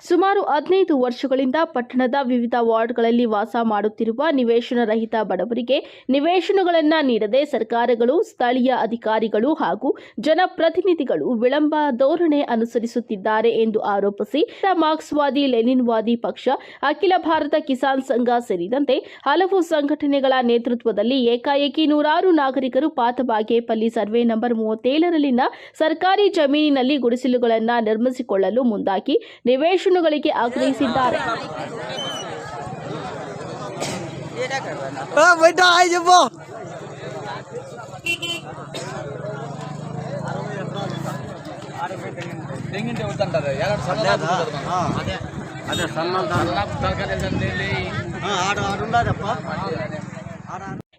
ಸುಮಾರು ಹದಿನೈದು ವರ್ಷಗಳಿಂದ ಪಟ್ಟಣದ ವಿವಿಧ ವಾರ್ಡ್ಗಳಲ್ಲಿ ವಾಸ ಮಾಡುತ್ತಿರುವ ನಿವೇಶನ ರಹಿತ ಬಡವರಿಗೆ ನಿವೇಶನಗಳನ್ನು ನೀಡದೆ ಸರ್ಕಾರಗಳು, ಸ್ಥಳೀಯ ಅಧಿಕಾರಿಗಳು ಹಾಗೂ ಜನಪ್ರತಿನಿಧಿಗಳು ವಿಳಂಬ ಧೋರಣೆ ಅನುಸರಿಸುತ್ತಿದ್ದಾರೆ ಎಂದು ಆರೋಪಿಸಿ ಮಾರ್ಕ್ಸ್ವಾದಿ, ಲೆನಿನ್ವಾದಿ ಪಕ್ಷ, ಅಖಿಲ ಭಾರತ ಕಿಸಾನ್ ಸಂಘ ಸೇರಿದಂತೆ ಹಲವು ಸಂಘಟನೆಗಳ ನೇತೃತ್ವದಲ್ಲಿ ಏಕಾಏಕಿ ನೂರಾರು ನಾಗರಿಕರು ಪಾತಬಾಗೇಪಲ್ಲಿ ಸರ್ವೆ ನಂಬರ್ ಮೂವತ್ತೇಳರಲ್ಲಿನ ಸರ್ಕಾರಿ ಜಮೀನಿನಲ್ಲಿ ಗುಡಿಸಲುಗಳನ್ನು ನಿರ್ಮಿಸಿಕೊಳ್ಳಲು ಮುಂದಾಗಿ ಘರ್ಷಣೆಗಳಿಗೆ ಆಗ್ರಹಿಸಿದ್ದಾರೆ ಅದೇ ಸಣ್ಣ ತರಕಾರಿ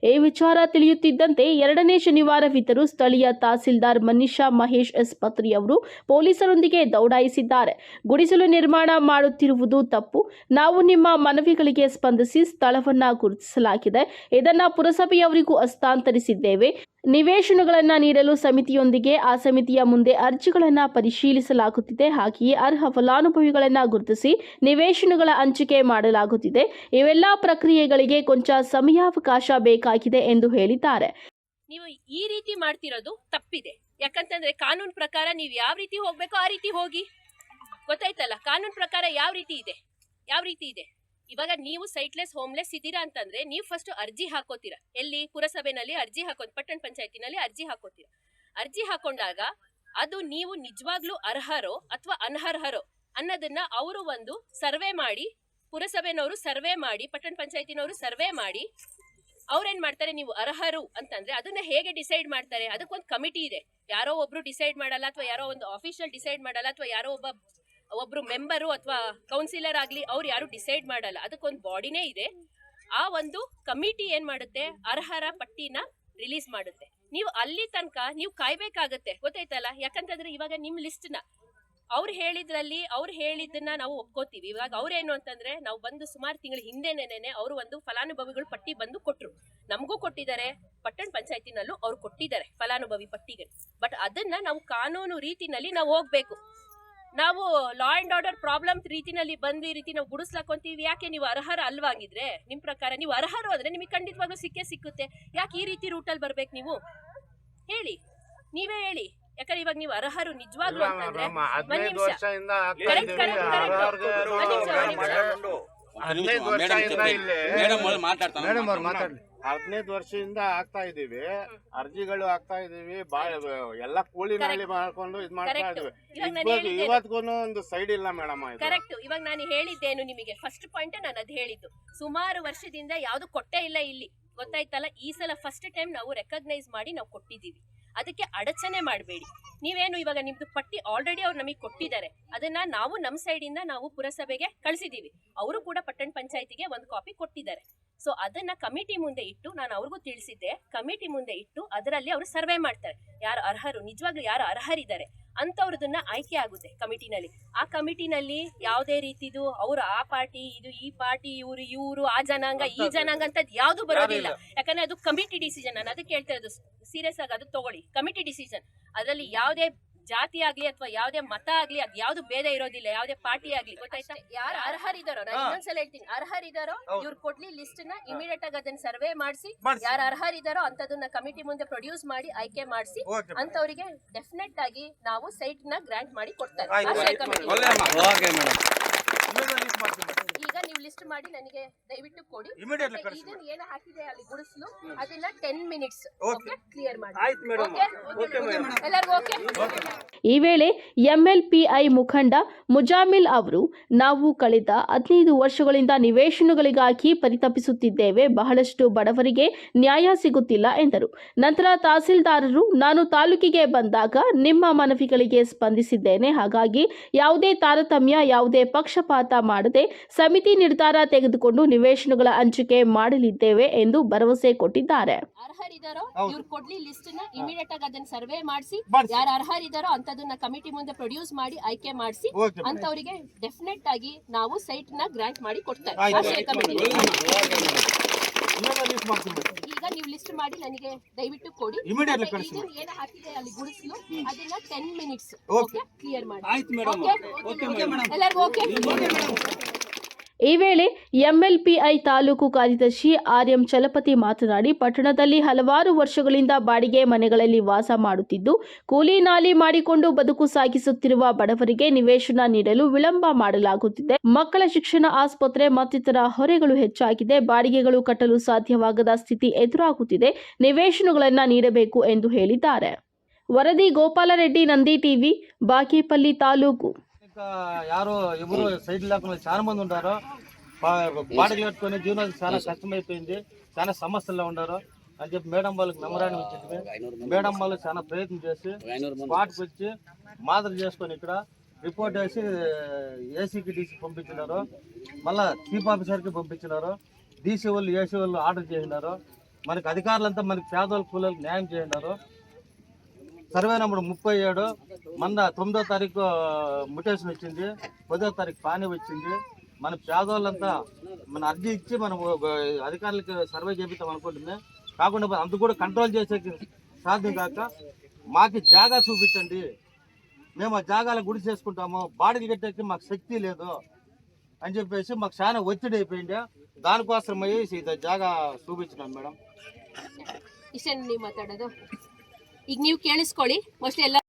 ಈ ವಿಚಾರ ತಿಳಿಯುತ್ತಿದ್ದಂತೆ ಎರಡನೇ ಶನಿವಾರವಿದ್ದರೂ ಸ್ಥಳೀಯ ತಹಸೀಲ್ದಾರ್ ಮನೀಷಾ ಮಹೇಶ್ ಎಸ್ ಪತ್ರಿ ಅವರು ಪೊಲೀಸರೊಂದಿಗೆ ದೌಡಾಯಿಸಿದ್ದಾರೆ. ಗುಡಿಸಲು ನಿರ್ಮಾಣ ಮಾಡುತ್ತಿರುವುದು ತಪ್ಪು. ನಾವು ನಿಮ್ಮ ಮನವಿಗಳಿಗೆ ಸ್ಪಂದಿಸಿ ಸ್ಥಳವನ್ನ ಗುರುತಿಸಲಾಗಿದೆ. ಇದನ್ನ ಪುರಸಭೆಯವರಿಗೂ ಹಸ್ತಾಂತರಿಸಿದ್ದೇವೆ. ನಿವೇಶನಗಳನ್ನು ನೀಡಲು ಸಮಿತಿಯೊಂದಿಗೆ ಆ ಸಮಿತಿಯ ಮುಂದೆ ಅರ್ಜಿಗಳನ್ನು ಪರಿಶೀಲಿಸಲಾಗುತ್ತಿದೆ. ಹಾಗೆಯೇ ಅರ್ಹ ಫಲಾನುಭವಿಗಳನ್ನು ಗುರುತಿಸಿ ನಿವೇಶನಗಳ ಹಂಚಿಕೆ ಮಾಡಲಾಗುತ್ತಿದೆ. ಇವೆಲ್ಲ ಪ್ರಕ್ರಿಯೆಗಳಿಗೆ ಕೊಂಚ ಸಮಯಾವಕಾಶ ಬೇಕಾಗಿದೆ ಎಂದು ಹೇಳಿದ್ದಾರೆ. ನೀವು ಈ ರೀತಿ ಮಾಡ್ತಿರೋದು ತಪ್ಪಿದೆ. ಯಾಕಂತಂದ್ರೆ ಕಾನೂನು ಪ್ರಕಾರ ನೀವು ಯಾವ ರೀತಿ ಹೋಗ್ಬೇಕೋ ಆ ರೀತಿ ಹೋಗಿ. ಗೊತ್ತಾಯ್ತಲ್ಲ? ಕಾನೂನು ಪ್ರಕಾರ ಯಾವ ರೀತಿ ಇದೆ? ಯಾವ ರೀತಿ ಇದೆ? ಇವಾಗ ನೀವು ಸೈಟ್ಲೆಸ್ ಹೋಮ್ಲೆಸ್ ಇದ್ದೀರಾ ಅಂತಂದ್ರೆ ನೀವು ಫಸ್ಟ್ ಅರ್ಜಿ ಹಾಕೋತೀರಾ. ಎಲ್ಲಿ? ಪುರಸಭೆನಲ್ಲಿ ಅರ್ಜಿ ಹಾಕೋ ಪಟ್ಟಣ ಪಂಚಾಯತಿನಲ್ಲಿ ಅರ್ಜಿ ಹಾಕೋತೀರಾ. ಅರ್ಜಿ ಹಾಕೊಂಡಾಗ ಅದು ನೀವು ನಿಜವಾಗ್ಲೂ ಅರ್ಹರೋ ಅಥವಾ ಅನರ್ಹರೋ ಅನ್ನೋದನ್ನ ಅವರು ಒಂದು ಸರ್ವೆ ಮಾಡಿ, ಪುರಸಭೆನವರು ಸರ್ವೆ ಮಾಡಿ, ಪಟ್ಟಣ ಪಂಚಾಯತಿನವರು ಸರ್ವೆ ಮಾಡಿ, ಅವ್ರೇನ್ ಮಾಡ್ತಾರೆ? ನೀವು ಅರ್ಹರು ಅಂತಂದ್ರೆ ಅದನ್ನ ಹೇಗೆ ಡಿಸೈಡ್ ಮಾಡ್ತಾರೆ? ಅದಕ್ಕೊಂದು ಕಮಿಟಿ ಇದೆ. ಯಾರೋ ಒಬ್ರು ಡಿಸೈಡ್ ಮಾಡಲ್ಲ ಅಥವಾ ಯಾರೋ ಒಂದು ಆಫೀಷಿಯಲ್ ಡಿಸೈಡ್ ಮಾಡಲ್ಲ ಅಥವಾ ಯಾರೋ ಒಬ್ಬ ಒಬ್ರು ಮೆಂಬರು ಅಥವಾ ಕೌನ್ಸಿಲರ್ ಆಗಲಿ ಅವ್ರು ಯಾರು ಡಿಸೈಡ್ ಮಾಡಲ್ಲ. ಅದಕ್ಕೊಂದು ಬಾಡಿನೇ ಇದೆ. ಆ ಒಂದು ಕಮಿಟಿ ಏನು ಮಾಡುತ್ತೆ? ಅರ್ಹರ ಪಟ್ಟಿನ ರಿಲೀಸ್ ಮಾಡುತ್ತೆ. ನೀವು ಅಲ್ಲಿ ತನಕ ನೀವು ಕಾಯ್ಬೇಕಾಗತ್ತೆ. ಗೊತ್ತಾಯ್ತಲ್ಲ? ಯಾಕಂತಂದ್ರೆ ಇವಾಗ ನಿಮ್ಮ ಲಿಸ್ಟ್ನ ಅವ್ರು ಹೇಳಿದ್ರಲ್ಲಿ ಅವ್ರು ಹೇಳಿದ್ದನ್ನ ನಾವು ಒಪ್ಕೋತೀವಿ. ಇವಾಗ ಅವ್ರೇನು ಅಂತಂದ್ರೆ ನಾವು ಬಂದು ಸುಮಾರು ತಿಂಗಳ ಹಿಂದೆನೇನೆ ಅವರು ಒಂದು ಫಲಾನುಭವಿಗಳು ಪಟ್ಟಿ ಬಂದು ಕೊಟ್ರು. ನಮಗೂ ಕೊಟ್ಟಿದ್ದಾರೆ ಪಟ್ಟಣ ಪಂಚಾಯತಿನಲ್ಲೂ ಅವ್ರು ಕೊಟ್ಟಿದ್ದಾರೆ ಫಲಾನುಭವಿ ಪಟ್ಟಿಗೆ ಬಟ್ ಅದನ್ನ ನಾವು ಕಾನೂನು ರೀತಿನಲ್ಲಿ ನಾವು ಹೋಗ್ಬೇಕು. ನಾವು ಲಾ ಅಂಡ್ ಆರ್ಡರ್ ಪ್ರಾಬ್ಲಮ್ ರೀತಿನಲ್ಲಿ ಬಂದು ಈ ರೀತಿ ನಾವು ಗುಡಿಸ್ಲಾಕೊಂತೀವಿ ಯಾಕೆ ನೀವು ಅರ್ಹರ ಅಲ್ವಾಗಿದ್ರೆ? ನಿಮ್ ಪ್ರಕಾರ ನೀವು ಅರ್ಹರು ಅಂದ್ರೆ ನಿಮಗೆ ಖಂಡಿತವಾಗ್ಲೂ ಸಿಕ್ಕೇ ಸಿಕ್ಕುತ್ತೆ. ಯಾಕೆ ಈ ರೀತಿ ರೂಟಲ್ಲಿ ಬರ್ಬೇಕು ನೀವು? ಹೇಳಿ. ನೀವೇ ಹೇಳಿ. ಯಾಕಂದ್ರೆ ಇವಾಗ ನೀವು ಅರ್ಹರು ನಿಜವಾಗ್ಲೂ ಅಂತಂದ್ರೆ ಒಂದ್ ನಿಮಿಷ. ಕರೆಕ್ಟ್. ಕರೆಕ್ಟ್ ಕರೆಕ್ಟ್ ಅವ್ರಿಗೆ ಒಂದ್ ನಿಮಿಷ ಒಂದ್ ನಿಮಿಷ. ಹದಿನೈದು ವರ್ಷದಿಂದ ಇಲ್ಲಿ. ಮೇಡಮ್ ಅವ್ರು ಮಾತಾಡ್ತಾರೆ ಹದಿನೈದು ವರ್ಷದಿಂದ ಆಗ್ತಾ ಇದೀವಿ. ಅರ್ಜಿಗಳು ಆಗ್ತಾ ಇದೀವಿ. ಎಲ್ಲ ಕೂಲಿ ಮೇಲೆ ಮಾಡ್ಕೊಂಡು ಇದ್ ಮಾಡ್ತಾ. ಇದೀವಿ. ಇವಾಗ ಇವತ್ಗೂ ಒಂದು ಸೈಡ್ ಇಲ್ಲ ಮೇಡಮ್ ಕರೆಕ್ಟ್ ಇವಾಗ ನಾನು ಹೇಳಿದ್ದೇನು ನಿಮಗೆ. ಫಸ್ಟ್ ಪಾಯಿಂಟ್ ನಾನು ಅದ್ ಹೇಳಿದ್ದು. ಸುಮಾರು ವರ್ಷದಿಂದ ಯಾವ್ದು ಕೊಟ್ಟೇ ಇಲ್ಲ ಇಲ್ಲಿ. ಗೊತ್ತಾಯ್ತಲ್ಲ? ಈ ಸಲ ಫಸ್ಟ್ ಟೈಮ್ ನಾವು ರೆಕಗ್ನೈಸ್ ಮಾಡಿ ನಾವು ಕೊಟ್ಟಿದ್ದೀವಿ. ಅದಕ್ಕೆ ಅಡಚಣೆ ಮಾಡಬೇಡಿ. ನೀವೇನು ಇವಾಗ ನಿಮ್ದು ಪಟ್ಟಿ ಆಲ್ರೆಡಿ ಅವ್ರು ನಮಗೆ ಕೊಟ್ಟಿದ್ದಾರೆ. ಅದನ್ನ ನಾವು ನಮ್ಮ ಸೈಡಿಂದ ನಾವು ಪುರಸಭೆಗೆ ಕಳಿಸಿದ್ದೀವಿ. ಅವರು ಕೂಡ ಪಟ್ಟಣ ಪಂಚಾಯತಿಗೆ ಒಂದು ಕಾಪಿ ಕೊಟ್ಟಿದ್ದಾರೆ. ಸೊ ಅದನ್ನ ಕಮಿಟಿ ಮುಂದೆ ಇಟ್ಟು ನಾನು ಅವ್ರಿಗೂ ತಿಳಿಸಿದ್ದೆ. ಕಮಿಟಿ ಮುಂದೆ ಇಟ್ಟು ಅದರಲ್ಲಿ ಅವರು ಸರ್ವೆ ಮಾಡ್ತಾರೆ. ಯಾರು ಅರ್ಹರು ನಿಜವಾಗ್ಲೂ ಯಾರು ಅರ್ಹರಿದ್ದಾರೆ ಅಂಥವ್ರದನ್ನ ಆಯ್ಕೆ ಆಗುತ್ತೆ ಕಮಿಟಿನಲ್ಲಿ. ಆ ಕಮಿಟಿನಲ್ಲಿ ಯಾವುದೇ ರೀತಿದು ಅವರು ಆ ಪಾರ್ಟಿ ಇದು ಈ ಪಾರ್ಟಿ ಇವರು ಇವರು ಆ ಜನಾಂಗ ಈ ಜನಾಂಗ ಅಂತ ಯಾವುದು ಬರೋದಿಲ್ಲ. ಯಾಕಂದ್ರೆ ಅದು ಕಮಿಟಿ ಡಿಸಿಷನ್. ನಾನು ಅದಕ್ಕೆ ಹೇಳ್ತಾ ಇರೋದು ಸೀರಿಯಸ್ ಆಗಿ ಅದು ತಗೊಳ್ಳಿ. Committee decision. ಅದರಲ್ಲಿ ಯಾವುದೇ ಜಾತಿ ಆಗ್ಲಿ ಅಥವಾ ಯಾವುದೇ ಮತ ಆಗ್ಲಿ ಅದ್ ಯಾವ್ದು ಭೇದ ಇರೋದಿಲ್ಲ ಯಾವ್ದೇ ಪಾರ್ಟಿ ಆಗ್ಲಿ ಗೊತ್ತಾಯ್ತಾ? ಯಾರು ಅರ್ಹರಿದಾರೋ ನಾನು ಇನ್ನೊಂದ್ಸಲ ಹೇಳ್ತೀನಿ ಅರ್ಹರಿದಾರೋ ಇವ್ರು ಕೊಡ್ಲಿ ಲಿಸ್ಟ್ನ ಇಮಿಡಿಯೇಟ್ ಆಗಿ ಅದನ್ನ ಸರ್ವೆ ಮಾಡಿಸಿ ಯಾರು ಅರ್ಹರಿದಾರೋ ಅಂತದನ್ನ ಕಮಿಟಿ ಮುಂದೆ ಪ್ರೊಡ್ಯೂಸ್ ಮಾಡಿ ಆಯ್ಕೆ ಮಾಡಿಸಿ ಅಂತವರಿಗೆ ಡೆಫಿನೆಟ್ ಆಗಿ ನಾವು ಸೈಟ್ನ ಗ್ರಾಂಟ್ ಮಾಡಿ ಕೊಡ್ತಾರೆ. ಟೆಸ್ಟ್ ಮಾಡಿ ನನಗೆ ದಯವಿಟ್ಟು ಕೊಡಿ. Immediately ಕಳಿಸಿ ಇದನ್ನ ಏನು ಹಾಕಿದೆ ಅಲ್ಲಿ ಗುಡಿಸಲು ಅದನ್ನ ಟೆನ್ ಮಿನಿಟ್ಸ್ ಓಕೆ ಕ್ಲಿಯರ್ ಮಾಡಿ. ಆಯ್ತು ಮೇಡಂ ಓಕೆ ಮೇಡಂ ಎಲ್ಲರಿಗೂ ಓಕೆ ಈ ವೇಳೆ ಎಂಎಲ್ಪಿಐ ಮುಖಂಡ ಮುಜಾಮಿಲ್ ಅವರು ನಾವು ಕಳೆದ ಹದಿನೈದು ವರ್ಷಗಳಿಂದ ನಿವೇಶನಗಳಿಗಾಗಿ ಪರಿತಪಿಸುತ್ತಿದ್ದೇವೆ. ಬಹಳಷ್ಟು ಬಡವರಿಗೆ ನ್ಯಾಯ ಸಿಗುತ್ತಿಲ್ಲ ಎಂದರು. ನಂತರ ತಹಸೀಲ್ದಾರರು ನಾನು ತಾಲೂಕಿಗೆ ಬಂದಾಗ ನಿಮ್ಮ ಮನವಿಗಳಿಗೆ ಸ್ಪಂದಿಸಿದ್ದೇನೆ. ಹಾಗಾಗಿ ಯಾವುದೇ ತಾರತಮ್ಯ ಯಾವುದೇ ಪಕ್ಷಪಾತ ಮಾಡದೆ ಸಮಿತಿ ನಿರ್ಧಾರ ತೆಗೆದುಕೊಂಡು ನಿವೇಶನಗಳ ಹಂಚಿಕೆ ಮಾಡಲಿದ್ದೇವೆ ಎಂದು ಭರವಸೆ ಕೊಟ್ಟಿದ್ದಾರೆ. ಅರ್ಹರಿದಾರೋ ಇವ್ರು ಕೊಡ್ಲಿ ಲಿಸ್ಟ್ನ ಇಮಿಡಿಯೇಟ್ ಆಗಿ ಅದನ್ನ ಸರ್ವೆ ಮಾಡಿಸಿ. ಯಾರು ಅರ್ಹರಿದಾರೋ ಅಂತದನ್ನ ಕಮಿಟಿ ಮುಂದೆ ಪ್ರೊಡ್ಯೂಸ್ ಮಾಡಿ ಆಯ್ಕೆ ಮಾಡಿಸಿ. ಅಂತವರಿಗೆ ಡೆಫಿನೆಟ್ ಆಗಿ ನಾವು ಸೈಟ್ನ ಗ್ರಾಂಟ್ ಮಾಡಿ ಕೊಡ್ತಾರೆ ಆಶ್ರಯ ಕಮಿಟಿ ಇನ್ನೊಂದು ಲಿಸ್ಟ್ ಮಾಡ್ತೀನಿ ಮೇಡಮ್. ಈಗ ನೀವು ಲಿಸ್ಟ್ ಮಾಡಿ ನನಗೆ ದಯವಿಟ್ಟು ಕೊಡಿ. Immediately ಮತ್ತೆ ಕಳಿಸಿ. ಇದನ್ನ ಏನು ಹಾಕಿದೆ ಅಲ್ಲಿ ಗುಡಿಸಲು ಅದನ್ನ ಟೆನ್ ಮಿನಿಟ್ಸ್ ಓಕೆ. ಕ್ಲಿಯರ್ ಮಾಡಿ. ಆಯ್ತು ಮೇಡಮ್. Okay madam. ಎಲ್ಲರಿಗೂ ಓಕೆ ಈ ವೇಳೆ ಎಂಎಲ್ಪಿಐ ತಾಲೂಕು ಕಾರ್ಯದರ್ಶಿ ಆರ್ಎಂ ಚಲಪತಿ ಮಾತನಾಡಿ, ಪಟ್ಟಣದಲ್ಲಿ ಹಲವಾರು ವರ್ಷಗಳಿಂದ ಬಾಡಿಗೆ ಮನೆಗಳಲ್ಲಿ ವಾಸ ಮಾಡುತ್ತಿದ್ದು, ಕೂಲಿ ನಾಲಿ ಮಾಡಿಕೊಂಡು ಬದುಕು ಸಾಗಿಸುತ್ತಿರುವ ಬಡವರಿಗೆ ನಿವೇಶನ ನೀಡಲು ವಿಳಂಬ ಮಾಡಲಾಗುತ್ತಿದೆ. ಮಕ್ಕಳ ಶಿಕ್ಷಣ ಆಸ್ಪತ್ರೆ ಮತ್ತಿತರ ಹೊರೆಗಳು ಹೆಚ್ಚಾಗಿದೆ. ಬಾಡಿಗೆಗಳು ಕಟ್ಟಲು ಸಾಧ್ಯವಾಗದ ಸ್ಥಿತಿ ಎದುರಾಗುತ್ತಿದೆ. ನಿವೇಶನಗಳನ್ನು ನೀಡಬೇಕು ಎಂದು ಹೇಳಿದ್ದಾರೆ. ವರದಿ ಗೋಪಾಲರೆಡ್ಡಿ, ನಂದಿ ಟಿವಿ, ಬಾಗೇಪಲ್ಲಿ ತಾಲೂಕು యారో ఎవరు సైడ్ లేకుండా చాలా మంది ఉన్నారు బాడీలు కట్టుకుని జీవనం చాలా కష్టమైపోయింది. చాలా సమస్యల్లో ఉన్నారు. అని చెప్పి మేడం వాళ్ళకి మెమరాండం ఇచ్చింది. మేడం వాళ్ళు చాలా ప్రయత్నం చేసి స్పాట్కి వచ్చి మాదిరి చేసుకొని ఇక్కడ రిపోర్ట్ వేసి ఏసీకి డీసీ పంపించినారు. మళ్ళా చీఫ్ ఆఫీసర్కి పంపించినారు. డీసీ వాళ్ళు ఏసీ వాళ్ళు ఆర్డర్ చేసినారు. మనకి అధికారులంతా మనకి పేదోళ్ళ కూలీలకు న్యాయం చేసినారు. సర్వే నెంబర్ ముప్పై ఏడు మొన్న తొమ్మిదో తారీఖు ముటేషన్ వచ్చింది. పదో తారీఖు పానీ వచ్చింది. మన పేదోళ్ళంతా మన అర్జీ ఇచ్చి మనం అధికారులకి సర్వే చేపిస్తాం అనుకుంటుంది. కాకుండా అంత కూడా కంట్రోల్ చేసే సాధ్యం కాక మాకు జాగా చూపించండి. మేము ఆ జాగాల గుడి చేసుకుంటాము. బాడీలు కట్టేకి మాకు శక్తి లేదు అని చెప్పేసి మాకు చాలా ఒత్తిడి అయిపోయింది. దానికోసమై జాగా చూపించినాం మేడం. ಈಗ ನೀವು ಕೇಳಿಸ್ಕೊಳ್ಳಿ. ಮೋಸ್ಟ್ಲಿ ಎಲ್ಲ